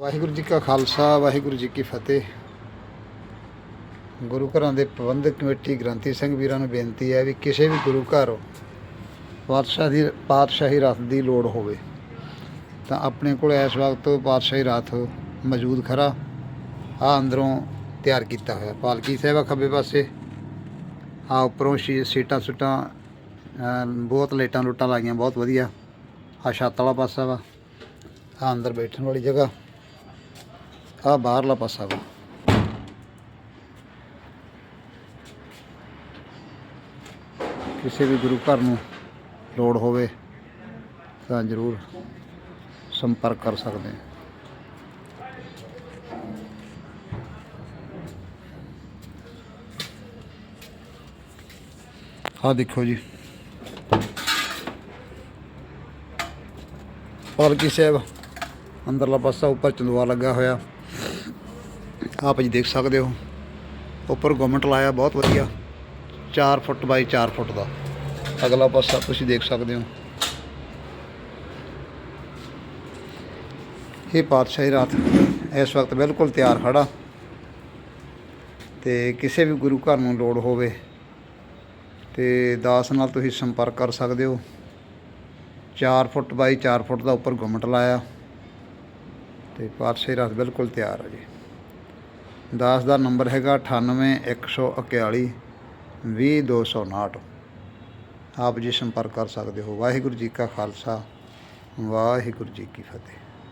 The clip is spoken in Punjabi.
ਵਾਹਿਗੁਰੂ ਜੀ ਕਾ ਖਾਲਸਾ, ਵਾਹਿਗੁਰੂ ਜੀ ਕੀ ਫਤਿਹ। ਗੁਰੂ ਘਰਾਂ ਦੇ ਪ੍ਰਬੰਧਕ ਕਮੇਟੀ ਗ੍ਰੰਥੀ ਸਿੰਘ ਵੀਰਾਂ ਨੂੰ ਬੇਨਤੀ ਹੈ ਵੀ ਕਿਸੇ ਵੀ ਗੁਰੂ ਘਰ ਪਾਤਸ਼ਾਹ ਦੀ, ਪਾਤਸ਼ਾਹੀ ਰਥ ਦੀ ਲੋੜ ਹੋਵੇ, ਤਾਂ ਆਪਣੇ ਕੋਲ ਇਸ ਵਕਤ ਪਾਤਸ਼ਾਹੀ ਰਥ ਮੌਜੂਦ ਖਰਾ, ਆ ਅੰਦਰੋਂ ਤਿਆਰ ਕੀਤਾ ਹੋਇਆ। ਪਾਲਕੀ ਸਾਹਿਬ ਆ ਖੱਬੇ ਪਾਸੇ, ਆ ਉੱਪਰੋਂ ਸ਼ੀ, ਸੀਟਾਂ ਸੁਟਾਂ ਬਹੁਤ ਲੇਟਾਂ ਲੁੱਟਾਂ ਲਾਈਆਂ, ਬਹੁਤ ਵਧੀਆ। ਆ ਛੱਤ ਵਾਲਾ ਪਾਸਾ ਵਾ, ਆ ਅੰਦਰ ਬੈਠਣ ਵਾਲੀ ਜਗ੍ਹਾ। ਆ ਬਾਹਰਲਾ ਪਾਸਾ ਵਾ ਕਿਸੇ ਵੀ ਗੁਰੂ ਘਰ ਨੂੰ ਲੋੜ ਹੋਵੇ ਤਾਂ ਜ਼ਰੂਰ ਸੰਪਰਕ ਕਰ ਸਕਦੇ ਹਾਂ। ਆ ਦੇਖੋ ਜੀ। ਪਾਲਕੀ ਸਾਹਿਬ ਅੰਦਰਲਾ ਪਾਸਾ ਉੱਪਰ ਚੰਦਵਾ ਲੱਗਾ ਹੋਇਆ। ਆਪ ਜੀ ਦੇਖ ਸਕਦੇ ਹੋ। ਉੱਪਰ ਗਵਰਨਮੈਂਟ ਲਾਇਆ, ਬਹੁਤ ਵਧੀਆ। 4 ਫੁੱਟ ਬਾਈ 4 ਫੁੱਟ ਦਾ। ਅਗਲਾ ਪਾਸਾ ਤੁਸੀਂ ਦੇਖ ਸਕਦੇ ਹੋ। ਇਹ ਪਾਤਸ਼ਾਹੀ ਰਾਤ ਇਸ ਵਕਤ ਬਿਲਕੁਲ ਤਿਆਰ ਖੜਾ। ਤੇ ਕਿਸੇ ਵੀ ਗੁਰੂ ਘਰ ਨੂੰ ਲੋੜ ਹੋਵੇ, ਤੇ ਦਾਸ ਨਾਲ ਤੁਸੀਂ ਸੰਪਰਕ ਕਰ ਸਕਦੇ ਹੋ। 4 ਫੁੱਟ ਬਾਈ 4 ਫੁੱਟ ਦਾ ਉੱਪਰ ਗੁੰਮਟ ਲਾਇਆ। ਤੇ ਪਾਤਸ਼ਾਹੀ ਰਾਤ ਬਿਲਕੁਲ ਤਿਆਰ ਹੈ ਜੀ। ਦਾਸ ਦਾ ਨੰਬਰ ਹੈਗਾ 98141 20259 ਆਪ ਜੀ ਸੰਪਰਕ ਕਰ ਸਕਦੇ ਹੋ। ਵਾਹਿਗੁਰੂ ਜੀ ਕਾ ਖਾਲਸਾ, ਵਾਹਿਗੁਰੂ ਜੀ ਕੀ ਫਤਿਹ।